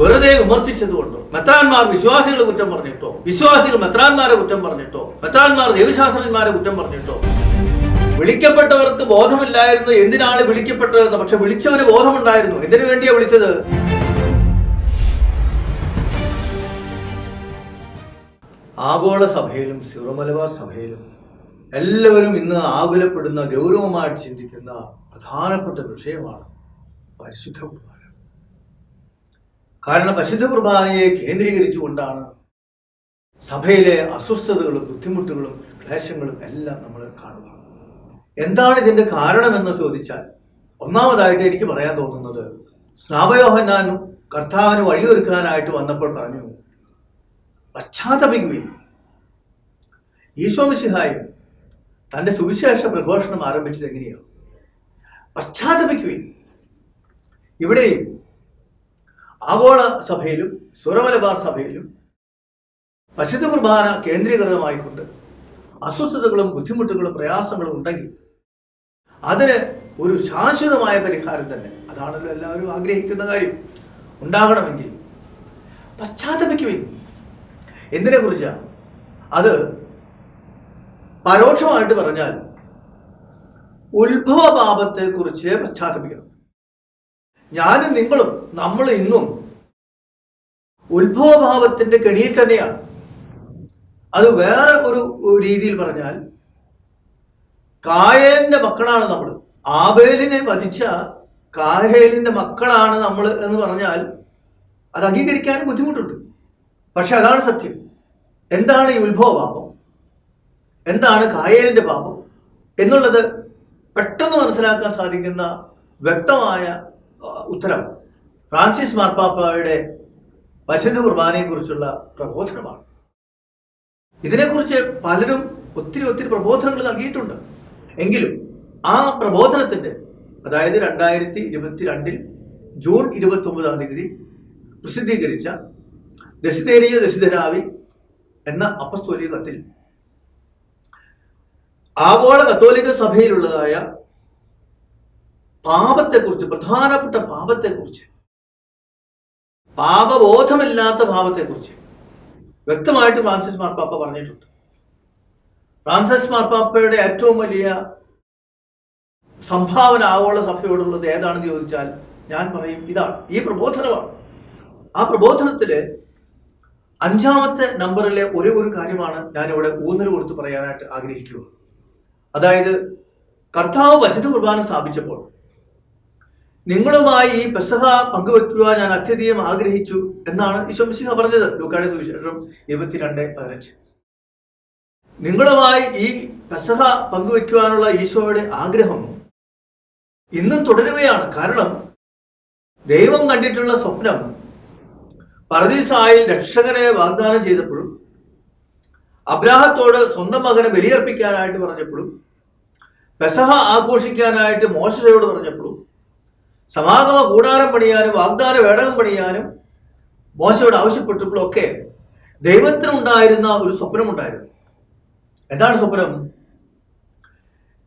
വെറുതെ വിമർശിച്ചത് കൊണ്ടോ മെത്രാന്മാർ വിശ്വാസികളെ കുറ്റം പറഞ്ഞിട്ടോ വിശ്വാസികൾ മെത്രാന്മാരെ കുറ്റം പറഞ്ഞിട്ടോ മെത്രാന്മാർ ദൈവശാസ്ത്രജ്ഞന്മാരെ കുറ്റം പറഞ്ഞിട്ടോ. വിളിക്കപ്പെട്ടവർക്ക് ബോധമില്ലായിരുന്നു എന്തിനാണ് വിളിക്കപ്പെട്ടതെന്ന് പക്ഷെ വിളിച്ചവന് ബോധമുണ്ടായിരുന്നു. എന്തിനു വേണ്ടിയാ വിളിച്ചത്? ആഗോള സഭയിലും സിറോമലബാർ സഭയിലും എല്ലാവരും ഇന്ന് ആകുലപ്പെടുന്ന ഗൗരവമായിട്ട് ചിന്തിക്കുന്ന പ്രധാനപ്പെട്ട വിഷയമാണ് പരിശുദ്ധ കാരണം പരിശുദ്ധ കുർബാനയെ കേന്ദ്രീകരിച്ചുകൊണ്ടാണ് സഭയിലെ അസ്വസ്ഥതകളും ബുദ്ധിമുട്ടുകളും ക്ലേശങ്ങളും എല്ലാം നമ്മൾ കാണുക എന്താണ് ഇതിന്റെ കാരണമെന്ന് ചോദിച്ചാൽ ഒന്നാമതായിട്ട് എനിക്ക് പറയാൻ തോന്നുന്നത് സ്നാപയോഹന്നാൻ കർത്താവിന് വഴിയൊരുക്കാനായിട്ട് വന്നപ്പോൾ പറഞ്ഞു പശ്ചാത്തപിക്കുവിൻ. ഈശോമിശിഹായും തന്റെ സുവിശേഷ പ്രഘോഷണം ആരംഭിച്ചത് എങ്ങനെയാണ് പശ്ചാത്തപിക്കുവിൻ. ഇവിടെയും ആഗോള സഭയിലും സുരമലബാർ സഭയിലും പരിശുദ്ധ കുർബാന കേന്ദ്രീകൃതമായിക്കൊണ്ട് അസ്വസ്ഥതകളും ബുദ്ധിമുട്ടുകളും പ്രയാസങ്ങളും ഉണ്ടെങ്കിൽ അതിന് ഒരു ശാശ്വതമായ പരിഹാരം തന്നെ. അതാണല്ലോ എല്ലാവരും ആഗ്രഹിക്കുന്ന കാര്യം. ഉണ്ടാകണമെങ്കിൽ പശ്ചാത്തപിക്കുവിൻ. എന്തിനെ കുറിച്ചാണ് അത് പരോക്ഷമായിട്ട് പറഞ്ഞാൽ ഉത്ഭവ പാപത്തെ കുറിച്ച് പശ്ചാത്തപിക്കണം. ഞാനും നിങ്ങളും നമ്മൾ ഇന്നും ഉത്ഭവഭാവത്തിന്റെ കെണിയിൽ തന്നെയാണ്. അത് വേറെ ഒരു രീതിയിൽ പറഞ്ഞാൽ കായേലിന്റെ മക്കളാണ് നമ്മൾ. ആബേലിനെ വധിച്ച കാഹേലിന്റെ മക്കളാണ് നമ്മൾ എന്ന് പറഞ്ഞാൽ അത് അംഗീകരിക്കാനും ബുദ്ധിമുട്ടുണ്ട്. പക്ഷെ അതാണ് സത്യം. എന്താണ് ഈ ഉത്ഭവഭാവം? എന്താണ് കായേലിന്റെ പാപം? എന്നുള്ളത് പെട്ടെന്ന് മനസ്സിലാക്കാൻ സാധിക്കുന്ന വ്യക്തമായ ഉത്തരം ഫ്രാൻസിസ് മാർപ്പാപ്പയുടെ പരിശുദ്ധ കുർബാനയെക്കുറിച്ചുള്ള പ്രബോധനമാണ്. ഇതിനെക്കുറിച്ച് പലരും ഒത്തിരി ഒത്തിരി പ്രബോധനങ്ങൾ നൽകിയിട്ടുണ്ട്. എങ്കിലും ആ പ്രബോധനത്തിന്റെ അതായത് രണ്ടായിരത്തി ഇരുപത്തിരണ്ടിൽ ജൂൺ ഇരുപത്തി ഒമ്പതാം തീയതി പ്രസിദ്ധീകരിച്ച ദശിതേരിയ ദശിതരാവി എന്ന അപ്പസ്തോലിക കത്തിൽ ആഗോള കത്തോലിക സഭയിലുള്ളതായ പാപത്തെക്കുറിച്ച് പ്രധാനപ്പെട്ട പാപത്തെക്കുറിച്ച്. പാപബോധമില്ലാത്ത ഭാവത്തെക്കുറിച്ച് വ്യക്തമായിട്ട് ഫ്രാൻസിസ് മാർപ്പാപ്പ പറഞ്ഞിട്ടുണ്ട്. ഫ്രാൻസിസ് മാർപ്പാപ്പയുടെ ഏറ്റവും വലിയ സംഭാവന ആഗോള സഭയോടുള്ളത് ഏതാണെന്ന് ചോദിച്ചാൽ ഞാൻ പറയും ഇതാണ് ഈ പ്രബോധനമാണ്. ആ പ്രബോധനത്തിൽ അഞ്ചാമത്തെ നമ്പറിലെ ഒരേ ഒരു കാര്യമാണ് ഞാനിവിടെ ഊന്നൽ കൊടുത്ത് പറയാനായിട്ട് ആഗ്രഹിക്കുക. അതായത് കർത്താവ് വശുദ്ധ കുർബാന സ്ഥാപിച്ചപ്പോൾ നിങ്ങളുമായി ഈ പെസഹ പങ്കുവെക്കുവാൻ ഞാൻ അത്യധികം ആഗ്രഹിച്ചു എന്നാണ് ഈശോമിശിഹ പറഞ്ഞത്. ലൂക്കാടെ സുവിശേഷം ഇരുപത്തിരണ്ട് പതിനഞ്ച്. നിങ്ങളുമായി ഈ പെസഹ പങ്കുവെക്കുവാനുള്ള ഈശോയുടെ ആഗ്രഹം ഇന്നും തുടരുകയാണ്. കാരണം ദൈവം കണ്ടിട്ടുള്ള സ്വപ്നം പറദീസായിൽ രക്ഷകനെ വാഗ്ദാനം ചെയ്തപ്പോഴും അബ്രാഹത്തോട് സ്വന്തം മകനെ ബലിയർപ്പിക്കാനായിട്ട് പറഞ്ഞപ്പോഴും പെസഹ ആഘോഷിക്കാനായിട്ട് മോശയോട് പറഞ്ഞപ്പോഴും സമാഗമ കൂടാരം പണിയാനും വാഗ്ദാന വേടകം പണിയാനും മോശയോട് ആവശ്യപ്പെട്ടപ്പോഴൊക്കെ ദൈവത്തിനുണ്ടായിരുന്ന ഒരു സ്വപ്നമുണ്ടായിരുന്നു. എന്താണ് സ്വപ്നം?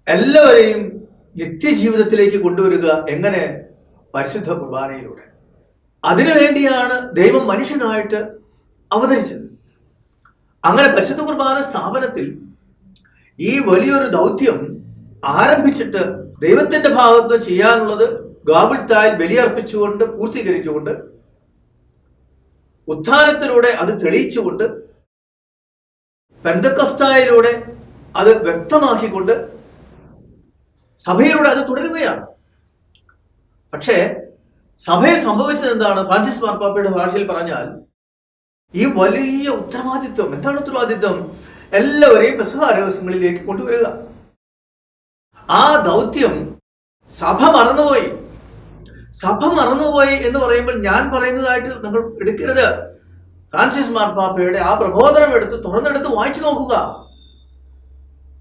എല്ലാവരെയും നിത്യജീവിതത്തിലേക്ക് കൊണ്ടുവരിക എങ്ങനെ? പരിശുദ്ധ കുർബാനയിലൂടെ. അതിനുവേണ്ടിയാണ് ദൈവം മനുഷ്യനായിട്ട് അവതരിച്ചത്. അങ്ങനെ പരിശുദ്ധ കുർബാന സ്ഥാപനത്തിൽ ഈ വലിയൊരു ദൗത്യം ആരംഭിച്ചിട്ട് ദൈവത്തിന്റെ ഭാഗത്ത് ചെയ്യാനുള്ളത് ഗാബിൾത്തായിൽ ബലിയർപ്പിച്ചുകൊണ്ട് പൂർത്തീകരിച്ചുകൊണ്ട് ഉത്ഥാനത്തിലൂടെ അത് തെളിയിച്ചുകൊണ്ട് പെന്തക്കസ്തായിലൂടെ അത് വ്യക്തമാക്കിക്കൊണ്ട് സഭയിലൂടെ അത് തുടരുകയാണ്. പക്ഷേ സഭയിൽ സംഭവിച്ചത് എന്താണ്? ഫ്രാൻസിസ് മാർപ്പാപ്പയുടെ ഭാഷയിൽ പറഞ്ഞാൽ ഈ വലിയ ഉത്തരവാദിത്വം എന്താണ് ഉത്തരവാദിത്വം? എല്ലാവരെയും പെസഹ രഹസ്യങ്ങളിലേക്ക് കൊണ്ടുവരിക. ആ ദൗത്യം സഭ മറന്നുപോയി. സഭ മറന്നുപോയി എന്ന് പറയുമ്പോൾ ഞാൻ പറയുന്നതായിട്ട് നിങ്ങൾ എടുക്കരുത്. ഫ്രാൻസിസ് മാർപ്പാപ്പയുടെ ആ പ്രബോധനം എടുത്ത് തുറന്നെടുത്ത് വായിച്ചു നോക്കുക.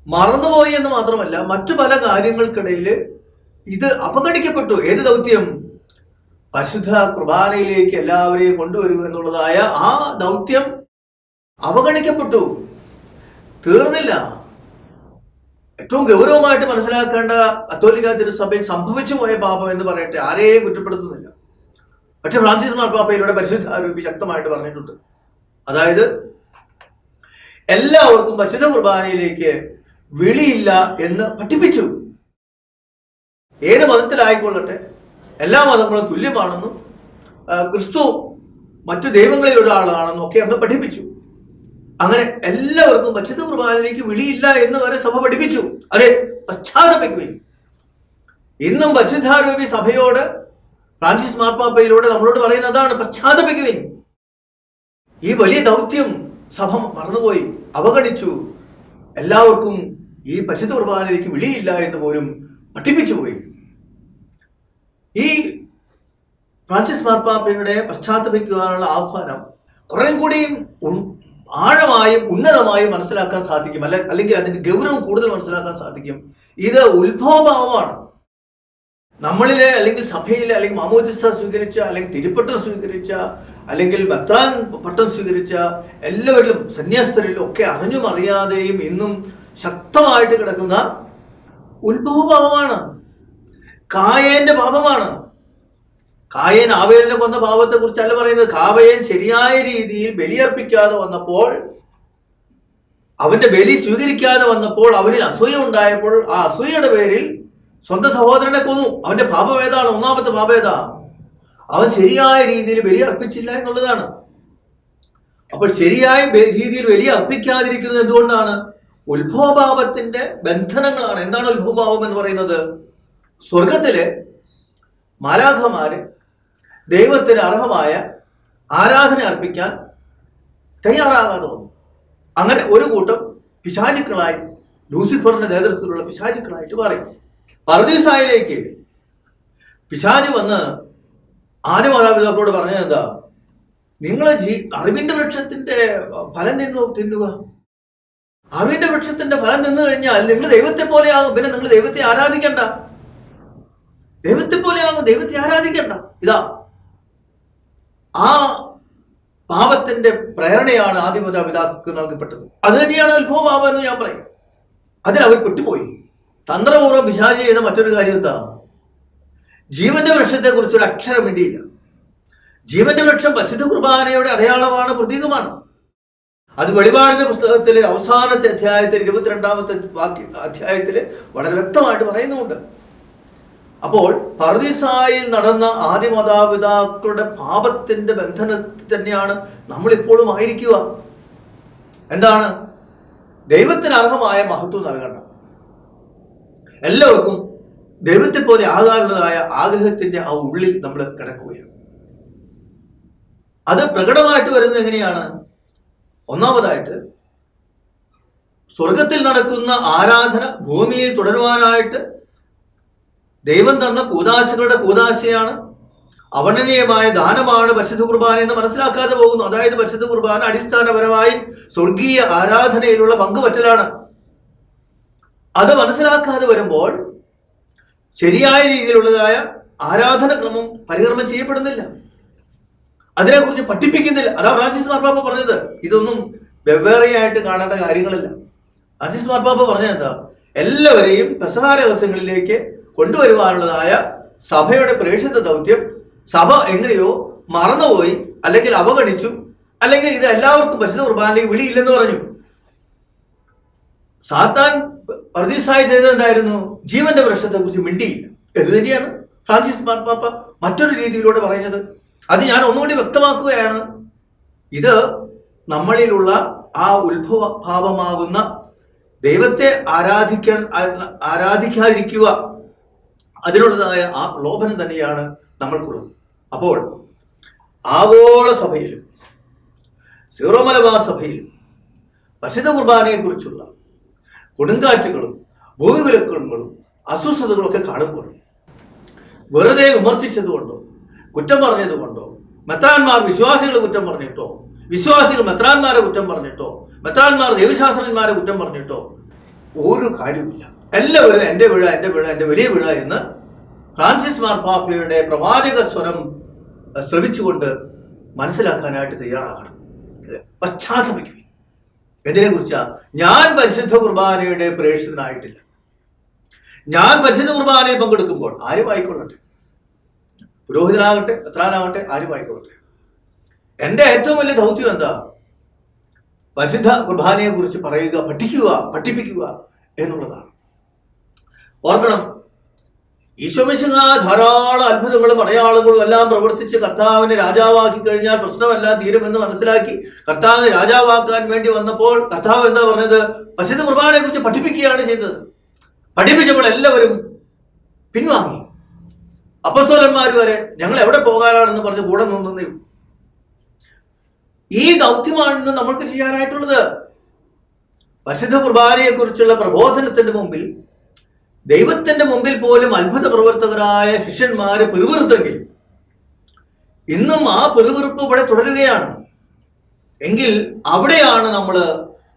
മറന്നുപോയി എന്ന് മാത്രമല്ല മറ്റു പല കാര്യങ്ങൾക്കിടയിൽ ഇത് അവഗണിക്കപ്പെട്ടു. ഏത് ദൗത്യം? പരിശുദ്ധ കുർബാനയിലേക്ക് എല്ലാവരെയും കൊണ്ടുവരിക എന്നുള്ളതായ ആ ദൗത്യം അവഗണിക്കപ്പെട്ടു. തീർന്നില്ല. ഏറ്റവും ഗൗരവമായിട്ട് മനസ്സിലാക്കേണ്ട കത്തോലിക്ക തിരുസഭയിൽ സംഭവിച്ചു പോയ പാപം എന്ന് പറയട്ടെ ആരെയും കുറ്റപ്പെടുത്തുന്നില്ല. പക്ഷെ ഫ്രാൻസിസ് മാർപ്പാപ്പയിലൂടെ പരിശുദ്ധാരൂപി ശക്തമായിട്ട് പറഞ്ഞിട്ടുണ്ട്. അതായത് എല്ലാവർക്കും പരിശുദ്ധ കുർബാനയിലേക്ക് വിളിയില്ല എന്ന് പഠിപ്പിച്ചു. ഏത് മതത്തിലായിക്കൊള്ളട്ടെ എല്ലാ മതങ്ങളും തുല്യമാണെന്നും ക്രിസ്തു മറ്റു ദൈവങ്ങളിൽ ഒരാളാണെന്നും ഒക്കെ അന്ന് പഠിപ്പിച്ചു. അങ്ങനെ എല്ലാവർക്കും പരിശുദ്ധ കുർബാനയിലേക്ക് വിളിയില്ല എന്ന് വരെ സഭ പഠിപ്പിച്ചു. അതെ പശ്ചാത്തപിക്കുകയും ഇന്നും പരിശുദ്ധാരൂപി സഭയോട് ഫ്രാൻസിസ് മാർപ്പാപ്പയിലൂടെ നമ്മളോട് പറയുന്ന അതാണ് പശ്ചാത്തപിക്കുവിൻ. ഈ വലിയ ദൗത്യം സഭ മറന്നുപോയി അവഗണിച്ചു. എല്ലാവർക്കും ഈ പരിശുദ്ധ കുർബാനയിലേക്ക് വിളിയില്ല എന്ന് പോലും പഠിപ്പിച്ചു പോയി. ഈ ഫ്രാൻസിസ് മാർപ്പാപ്പയുടെ പശ്ചാത്തപിക്കുവാനുള്ള ആഹ്വാനം കുറേ കൂടിയും ആഴമായും ഉന്നതമായും മനസ്സിലാക്കാൻ സാധിക്കും. അല്ലെ അല്ലെങ്കിൽ അതിന്റെ ഗൗരവം കൂടുതൽ മനസ്സിലാക്കാൻ സാധിക്കും. ഇത് ഉത്ഭവഭാവമാണ്. നമ്മളിലെ അല്ലെങ്കിൽ സഭയിലെ അല്ലെങ്കിൽ മാമോദിസ സ്വീകരിച്ച അല്ലെങ്കിൽ തിരുപ്പട്ടം സ്വീകരിച്ച അല്ലെങ്കിൽ ബത്രാൻ പട്ടം സ്വീകരിച്ച എല്ലാവരിലും സന്യാസ്തരിലും ഒക്കെ അറിഞ്ഞും അറിയാതെയും ഇന്നും ശക്തമായിട്ട് കിടക്കുന്ന ഉത്ഭവഭാവമാണ്. കായേന്റെ പാപമാണ്. കായൻ ആവേലിനെ കൊന്ന പാപത്തെ കുറിച്ചല്ല പറയുന്നത്. കാവയൻ ശരിയായ രീതിയിൽ ബലിയർപ്പിക്കാതെ വന്നപ്പോൾ അവന്റെ ബലി സ്വീകരിക്കാതെ വന്നപ്പോൾ അവനിൽ അസൂയ ഉണ്ടായപ്പോൾ ആ അസൂയയുടെ പേരിൽ സ്വന്തം സഹോദരനെ കൊന്നു. അവന്റെ പാപം ഏതാണ്? ഒന്നാമത്തെ പാപം ഏതാ? അവൻ ശരിയായ രീതിയിൽ ബലി അർപ്പിച്ചില്ല എന്നുള്ളതാണ്. അപ്പോൾ ശരിയായ രീതിയിൽ ബലി അർപ്പിക്കാതിരിക്കുന്നത് എന്തുകൊണ്ടാണ്? ഉത്ഭവഭാവത്തിന്റെ ബന്ധനങ്ങളാണ്. എന്താണ് ഉത്ഭവഭാവം എന്ന് പറയുന്നത്? സ്വർഗത്തിലെ മാലാഖമാര് ദൈവത്തിന് അർഹമായ ആരാധന അർപ്പിക്കാൻ തയ്യാറാകാതെ വന്നു അങ്ങനെ ഒരു കൂട്ടം പിശാചുക്കളായി ലൂസിഫറിന്റെ നേതൃത്വത്തിലുള്ള പിശാചുക്കളായിട്ട് മാറി. പർദീസായിലേക്ക് പിശാജ് വന്ന് ആദ്യ മാതാപിതാക്കളോട് പറഞ്ഞത് എന്താ? നിങ്ങൾ ജീ അറിവിന്റെ വൃക്ഷത്തിന്റെ ഫലം തിന്നു തിന്നുക. അറിവിന്റെ വൃക്ഷത്തിന്റെ ഫലം തിന്നു കഴിഞ്ഞാൽ നിങ്ങൾ ദൈവത്തെ പോലെയാകും. പിന്നെ നിങ്ങൾ ദൈവത്തെ ആരാധിക്കണ്ട. ദൈവത്തെ പോലെയാകും ദൈവത്തെ ആരാധിക്കണ്ട. ഇതാ ആ പാപത്തിന്റെ പ്രേരണയാണ് ആദ്യമതാപിതാക്കൾക്ക് നൽകപ്പെട്ടത്. അത് തന്നെയാണ് ഉത്ഭവഭാവം എന്ന് ഞാൻ പറയും. അതിൽ അവർ പെട്ടുപോയി. തന്ത്രപൂർവം പിശാച് ചെയ്ത മറ്റൊരു കാര്യം എന്താ? ജീവന്റെ വൃക്ഷത്തെ കുറിച്ച് ഒരു അക്ഷരം വേണ്ടിയില്ല. ജീവന്റെ വൃക്ഷം പരിശുദ്ധ കുർബാനയുടെ അടയാളമാണ് പ്രതീകമാണ്. അത് വെളിപാടിന്റെ പുസ്തകത്തിലെ അവസാനത്തെ അധ്യായത്തിൽ ഇരുപത്തിരണ്ടാമത്തെ വാക്യ അധ്യായത്തിൽ വളരെ വ്യക്തമായിട്ട് പറയുന്നുമുണ്ട്. അപ്പോൾ പർദീസായിൽ നടന്ന ആദ്യ മാതാപിതാക്കളുടെ പാപത്തിന്റെ ബന്ധനത്തിൽ തന്നെയാണ് നമ്മൾ ഇപ്പോഴും ആയിരിക്കുക. എന്താണ്? ദൈവത്തിന് അർഹമായ മഹത്വം നൽകണ്ട എല്ലാവർക്കും ദൈവത്തെ പോലെ ആകാനുള്ളതായ ആഗ്രഹത്തിന്റെ ആ ഉള്ളിൽ നമ്മൾ കിടക്കുകയാണ്. അത് പ്രകടമായിട്ട് വരുന്നത് എങ്ങനെയാണ്? ഒന്നാമതായിട്ട് സ്വർഗത്തിൽ നടക്കുന്ന ആരാധന ഭൂമിയിൽ തുടരുവാനായിട്ട് ദൈവം തന്ന കൂതാശകളുടെ കൂതാശയാണ്. അവണനീയമായ ദാനമാണ് പരിശുദ്ധ കുർബാന എന്ന് മനസ്സിലാക്കാതെ പോകുന്നു. അതായത് പരിശുദ്ധ കുർബാന അടിസ്ഥാനപരമായി സ്വർഗീയ ആരാധനയിലുള്ള പങ്കുപറ്റലാണ് അത് മനസ്സിലാക്കാതെ വരുമ്പോൾ ശരിയായ രീതിയിലുള്ളതായ ആരാധനക്രമം പരികർമ്മം ചെയ്യപ്പെടുന്നില്ല. അതിനെക്കുറിച്ച് പഠിപ്പിക്കുന്നില്ല. അതാ ഫ്രാൻസിസ് മാർപ്പാപ്പ പറഞ്ഞത്. ഇതൊന്നും വെവ്വേറെയായിട്ട് കാണേണ്ട കാര്യങ്ങളല്ല. ഫ്രാൻസിസ് മാർപ്പാപ്പ പറഞ്ഞത് എന്താ? എല്ലാവരെയും പെസഹാ രഹസ്യങ്ങളിലേക്ക് കൊണ്ടുവരുവാനുള്ളതായ സഭയുടെ പ്രേക്ഷിത ദൗത്യം സഭ എങ്ങനെയോ മറന്നുപോയി അല്ലെങ്കിൽ അവഗണിച്ചു അല്ലെങ്കിൽ ഇത് എല്ലാവർക്കും പരിശുദ്ധ കുർബാനയിലേക്ക് വിളിയില്ലെന്ന് പറഞ്ഞു. സാത്താൻ പ്രതിസായി ചെയ്തത് എന്തായിരുന്നു? ജീവന്റെ പ്രശ്നത്തെ കുറിച്ച് മിണ്ടിയില്ല. ഇത് തന്നെയാണ് ഫ്രാൻസിസ് മാർപ്പാപ്പ മറ്റൊരു രീതിയിലൂടെ പറയുന്നത്? അത് ഞാൻ ഒന്നുകൂടി വ്യക്തമാക്കുകയാണ്. ഇത് നമ്മളിലുള്ള ആ ഉത്ഭവ ഭാവമാകുന്ന ദൈവത്തെ ആരാധിക്കാൻ ആരാധിക്കാതിരിക്കുക അതിനുള്ളതായ ആ പ്രലോഭനം തന്നെയാണ് നമ്മൾക്കുള്ളത്. അപ്പോൾ ആഗോള സഭയിലും സീറോ മലബാർ സഭയിലും പരിശുദ്ധ കുർബാനയെക്കുറിച്ചുള്ള കൊടുങ്കാറ്റുകളും ഭൂമികുലക്കങ്ങളും അസ്വസ്ഥതകളൊക്കെ കാണുമ്പോൾ വെറുതെ വിമർശിച്ചതുകൊണ്ടോ കുറ്റം പറഞ്ഞതുകൊണ്ടോ മെത്രാന്മാർ വിശ്വാസികളെ കുറ്റം പറഞ്ഞിട്ടോ വിശ്വാസികൾ മെത്രാന്മാരെ കുറ്റം പറഞ്ഞിട്ടോ മെത്രാന്മാർ ദൈവശാസ്ത്രജ്ഞന്മാരെ കുറ്റം പറഞ്ഞിട്ടോ ഒരു കാര്യവുമില്ല. എല്ലാവരും എന്റെ വീഴ എന്റെ വീഴ എന്റെ വലിയ വീഴ എന്ന് ഫ്രാൻസിസ് മാർപ്പാപ്പയുടെ പ്രവാചക സ്വരം ശ്രമിച്ചുകൊണ്ട് മനസ്സിലാക്കാനായിട്ട് തയ്യാറാകണം. പശ്ചാത്തപിക്കുക എന്തിനെ കുറിച്ചാ ഞാൻ പരിശുദ്ധ കുർബാനയുടെ പ്രേക്ഷിതനായിട്ടില്ല. ഞാൻ പരിശുദ്ധ കുർബാനയിൽ പങ്കെടുക്കുമ്പോൾ ആരും ആയിക്കൊള്ളട്ടെ പുരോഹിതനാകട്ടെ എത്രാനാകട്ടെ ആയിക്കൊള്ളട്ടെ. എന്റെ ഏറ്റവും വലിയ ദൗത്യം എന്താ? പരിശുദ്ധ കുർബാനയെ കുറിച്ച് പറയുക പഠിക്കുക പഠിപ്പിക്കുക എന്നുള്ളതാണ്. ഓർക്കണം. ഈശോമിശിങ്ങ ധാരാളം അത്ഭുതങ്ങളും അടയാളങ്ങളും എല്ലാം പ്രവർത്തിച്ച് കർത്താവിനെ രാജാവാക്കി കഴിഞ്ഞാൽ പ്രശ്നമെല്ലാം തീരുമെന്ന് മനസ്സിലാക്കി കർത്താവിനെ രാജാവാക്കാൻ വേണ്ടി വന്നപ്പോൾ കർത്താവ് എന്താ പറഞ്ഞത്? പരിശുദ്ധ കുർബാനയെ കുറിച്ച് പഠിപ്പിക്കുകയാണ് ചെയ്തത്. പഠിപ്പിച്ചപ്പോൾ എല്ലാവരും പിൻവാങ്ങി. അപ്പസ്വലന്മാർ വരെ ഞങ്ങൾ എവിടെ പോകാനാണെന്ന് പറഞ്ഞ് കൂടെ നിന്നേ ഈ ദൗത്യമാണ് ഇന്ന് നമ്മൾക്ക് ചെയ്യാനായിട്ടുള്ളത്. പരിശുദ്ധ കുർബാനയെക്കുറിച്ചുള്ള പ്രബോധനത്തിന് മുമ്പിൽ ദൈവത്തിന്റെ മുമ്പിൽ പോലും അത്ഭുത പ്രവർത്തകരായ ശിഷ്യന്മാര് പിറുവിറുത്തെങ്കിൽ ഇന്നും ആ പിറുവിറുപ്പ് ഇവിടെ തുടരുകയാണ്. എങ്കിൽ അവിടെയാണ് നമ്മൾ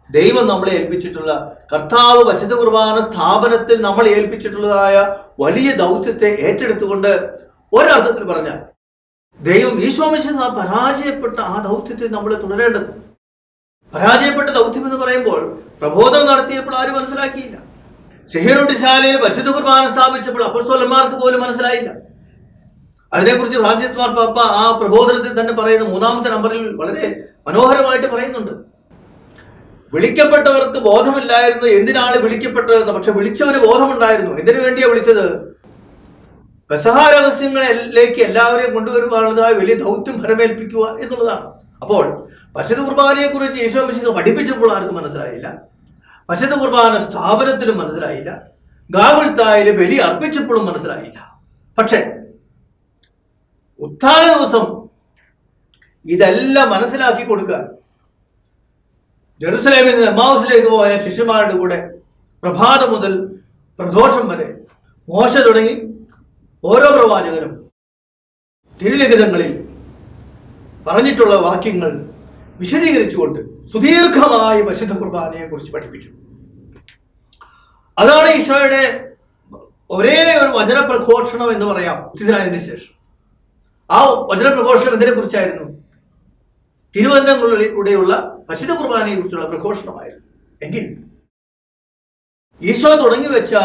ദൈവം നമ്മളെ ഏൽപ്പിച്ചിട്ടുള്ള കർത്താവ് വശുദ്ധ കുർബാന സ്ഥാപനത്തിൽ നമ്മൾ ഏൽപ്പിച്ചിട്ടുള്ളതായ വലിയ ദൗത്യത്തെ ഏറ്റെടുത്തുകൊണ്ട് ഒരർത്ഥത്തിൽ പറഞ്ഞാൽ ദൈവം ഈശോമിശ പരാജയപ്പെട്ട ആ ദൗത്യത്തെ നമ്മൾ തുടരേണ്ടത് പരാജയപ്പെട്ട ദൗത്യം എന്ന് പറയുമ്പോൾ പ്രബോധനം നടത്തിയപ്പോൾ ആരും മനസ്സിലാക്കിയില്ല. ശാലയിൽ പരിശുദ്ധ കുർബാന സ്ഥാപിച്ചപ്പോൾ അപ്പസ്തോലന്മാർക്ക് പോലും മനസ്സിലായില്ല. അതിനെക്കുറിച്ച് ഫ്രാൻസിസ് മാർപ്പാപ്പ ആ പ്രബോധനത്തിൽ തന്നെ പറയുന്ന മൂന്നാമത്തെ നമ്പറിൽ വളരെ മനോഹരമായിട്ട് പറയുന്നുണ്ട്. വിളിക്കപ്പെട്ടവർക്ക് ബോധമില്ലായിരുന്നു എന്തിനാണ് വിളിക്കപ്പെട്ടതെന്ന് പക്ഷെ വിളിച്ചവന് ബോധമുണ്ടായിരുന്നു. എന്തിനു വേണ്ടിയാ വിളിച്ചത്? പെസഹ രഹസ്യങ്ങളിലേക്ക് എല്ലാവരെയും കൊണ്ടുവരുവാനുള്ളതായ വലിയ ദൗത്യം ഫലമേൽപ്പിക്കുക എന്നുള്ളതാണ്. അപ്പോൾ പരിശുദ്ധ കുർബാനയെ കുറിച്ച് യേശോ മിശിക പഠിപ്പിച്ചപ്പോൾ ആർക്കും മനസ്സിലായില്ല. പരിശുദ്ധ കുർബാന സ്ഥാപനത്തിലും മനസ്സിലായില്ല. ഗാഗുൽത്തായിൽ ബലി അർപ്പിച്ചപ്പോഴും മനസ്സിലായില്ല. പക്ഷേ ഉത്ഥാന ദിവസം ഇതെല്ലാം മനസ്സിലാക്കി കൊടുക്കാൻ ജെറുസലേമിൽ നിന്ന് എമാവുസിലേക്ക് പോയ ശിഷ്യന്മാരുടെ കൂടെ പ്രഭാതം മുതൽ പ്രദോഷം വരെ മോശ തുടങ്ങി ഓരോ പ്രവാചകരും തിരുലിഖിതങ്ങളിൽ പറഞ്ഞിട്ടുള്ള വാക്യങ്ങൾ വിശദീകരിച്ചുകൊണ്ട് സുദീർഘമായി പരിശുദ്ധ കുർബാനയെ കുറിച്ച് പഠിപ്പിച്ചു. അതാണ് ഈശോയുടെ ഒരേ ഒരു വചനപ്രഘോഷണം എന്ന് പറയാം ഉത്തിനായതിനു ശേഷം. ആ വചനപ്രഘോഷണം എന്തിനെ കുറിച്ചായിരുന്നു തിരുവനന്തപുരങ്ങളിലൂടെയുള്ള പരിശുദ്ധ കുർബാനയെ കുറിച്ചുള്ള പ്രഘോഷണമായിരുന്നു. എങ്കിൽ ഈശോ തുടങ്ങി വെച്ച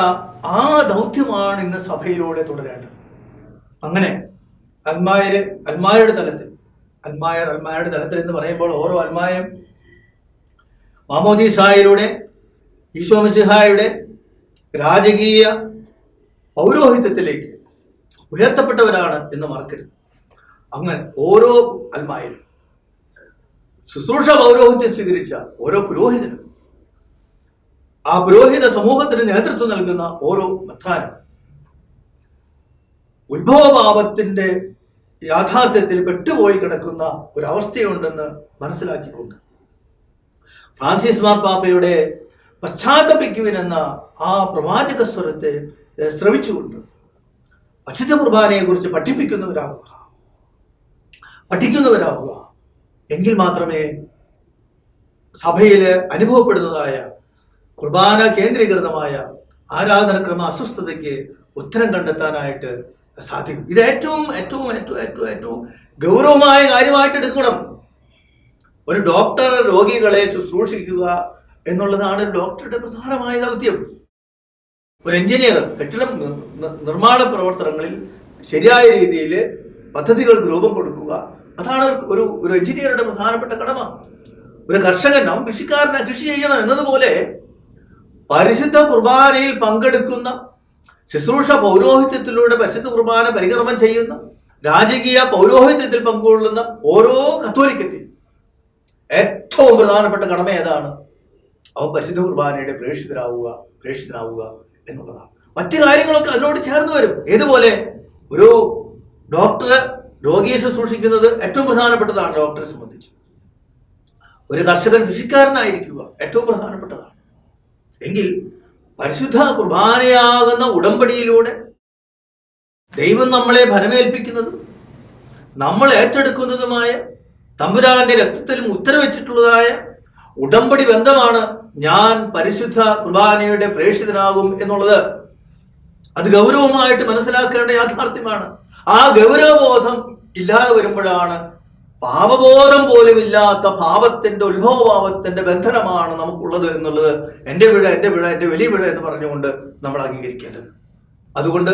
ആ ദൗത്യമാണ് ഇന്ന് സഭയിലൂടെ തുടരേണ്ടത്. അങ്ങനെ അൽമായര് അൽമായരുടെ തലത്തിൽ അൽമായർ അൽമായരുടെ തലത്തിൽ എന്ന് പറയുമ്പോൾ ഓരോ അൽമായരും മാമോദീസായിലൂടെ ഈശോമിസിഹായുടെ രാജകീയ പൗരോഹിത്യത്തിലേക്ക് ഉയർത്തപ്പെട്ടവരാണ് എന്ന് മറക്കരുത്. അങ്ങനെ ഓരോ അൽമായരും ശുശ്രൂഷ പൗരോഹിത്യം സ്വീകരിച്ച ഓരോ പുരോഹിതനും ആ പുരോഹിത സമൂഹത്തിന് നേതൃത്വം നൽകുന്ന ഓരോ മെത്രാനും ഉത്ഭവഭാവത്തിന്റെ യാഥാർത്ഥ്യത്തിൽ പെട്ടുപോയി കിടക്കുന്ന ഒരവസ്ഥയുണ്ടെന്ന് മനസ്സിലാക്കിക്കൊണ്ട്. ഫ്രാൻസിസ് മാർപ്പാപ്പയുടെ പശ്ചാത്തപിക്കുവിനെന്ന ആ പ്രവാചക സ്വരത്തെ ശ്രവിച്ചുകൊണ്ട് അച്യുത കുർബാനയെ കുറിച്ച് പഠിപ്പിക്കുന്നവരാവുക പഠിക്കുന്നവരാവുക. എങ്കിൽ മാത്രമേ സഭയിൽ അനുഭവപ്പെടുന്നതായ കുർബാന കേന്ദ്രീകൃതമായ ആരാധനക്രമ അസ്വസ്ഥതയ്ക്ക് ഉത്തരം കണ്ടെത്താനായിട്ട് സാധിക്കും. ഇത് ഏറ്റവും ഏറ്റവും ഏറ്റവും ഏറ്റവും ഏറ്റവും ഗൗരവമായ കാര്യമായിട്ട് എടുക്കണം. ഒരു ഡോക്ടർ രോഗികളെ ശുശ്രൂഷിക്കുക എന്നുള്ളതാണ് ഡോക്ടറുടെ പ്രധാനമായ ദൗത്യം. ഒരു എഞ്ചിനീയർ കെട്ടിടം നിർമ്മാണ പ്രവർത്തനങ്ങളിൽ ശരിയായ രീതിയിൽ പദ്ധതികൾക്ക് രൂപം കൊടുക്കുക അതാണ് ഒരു ഒരു എഞ്ചിനീയറുടെ പ്രധാനപ്പെട്ട കടമ. ഒരു കർഷകൻ അവൻ കൃഷിക്കാരനെ കൃഷി ചെയ്യണം എന്നതുപോലെ പരിശുദ്ധ കുർബാനയിൽ പങ്കെടുക്കുന്ന ശുശ്രൂഷ പൗരോഹിത്യത്തിലൂടെ പരിശുദ്ധ കുർബാന പരികർമ്മം ചെയ്യുന്ന രാജകീയ പൗരോഹിത്യത്തിൽ പങ്കുകൊള്ളുന്ന ഓരോ കത്തോലിക്കന്റെയും ഏറ്റവും പ്രധാനപ്പെട്ട കടമ ഏതാണ്? അവൻ പരിശുദ്ധ കുർബാനയുടെ പ്രേക്ഷിതരാവുക പ്രേക്ഷിതനാവുക എന്നുള്ളതാണ്. മറ്റു കാര്യങ്ങളൊക്കെ അതിനോട് ചേർന്ന് വരും. ഏതുപോലെ? ഒരു ഡോക്ടർ രോഗിയെ ശുശ്രൂഷിക്കുന്നത് ഏറ്റവും പ്രധാനപ്പെട്ടതാണ് ഡോക്ടറെ സംബന്ധിച്ച്. ഒരു കർഷകൻ കൃഷിക്കാരനായിരിക്കുക ഏറ്റവും പ്രധാനപ്പെട്ടതാണ്. എങ്കിൽ പരിശുദ്ധ കുർബാനയാകുന്ന ഉടമ്പടിയിലൂടെ ദൈവം നമ്മളെ ഭരമേൽപ്പിക്കുന്നതും നമ്മൾ ഏറ്റെടുക്കുന്നതുമായ തമ്പുരാന്റെ രക്തത്തിലും ഉത്തരവച്ചിട്ടുള്ളതായ ഉടമ്പടി ബന്ധമാണ് ഞാൻ പരിശുദ്ധ കുർബാനയുടെ പ്രേക്ഷിതനാകും എന്നുള്ളത്. അത് ഗൗരവമായിട്ട് മനസ്സിലാക്കേണ്ട യാഥാർത്ഥ്യമാണ്. ആ ഗൗരവബോധം ഇല്ലാതെ വരുമ്പോഴാണ് പാപബോധം പോലുമില്ലാത്ത പാപത്തിന്റെ ഉത്ഭവഭാവത്തിന്റെ ബന്ധനമാണ് നമുക്കുള്ളത് എന്നുള്ളത് എന്റെ വിഴ എന്റെ വിഴ എന്റെ വലിയ വിഴ എന്ന് പറഞ്ഞുകൊണ്ട് നമ്മൾ അംഗീകരിക്കേണ്ടത്. അതുകൊണ്ട്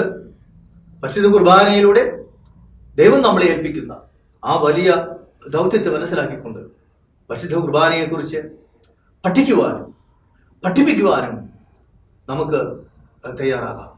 പരിശുദ്ധ കുർബാനയിലൂടെ ദൈവം നമ്മളെ ഏൽപ്പിക്കുന്ന ആ വലിയ ദൗത്യത്തെ മനസ്സിലാക്കിക്കൊണ്ട് പരിശുദ്ധ കുർബാനയെക്കുറിച്ച് പഠിക്കുവാനും പഠിപ്പിക്കുവാനും നമുക്ക് തയ്യാറാകാം.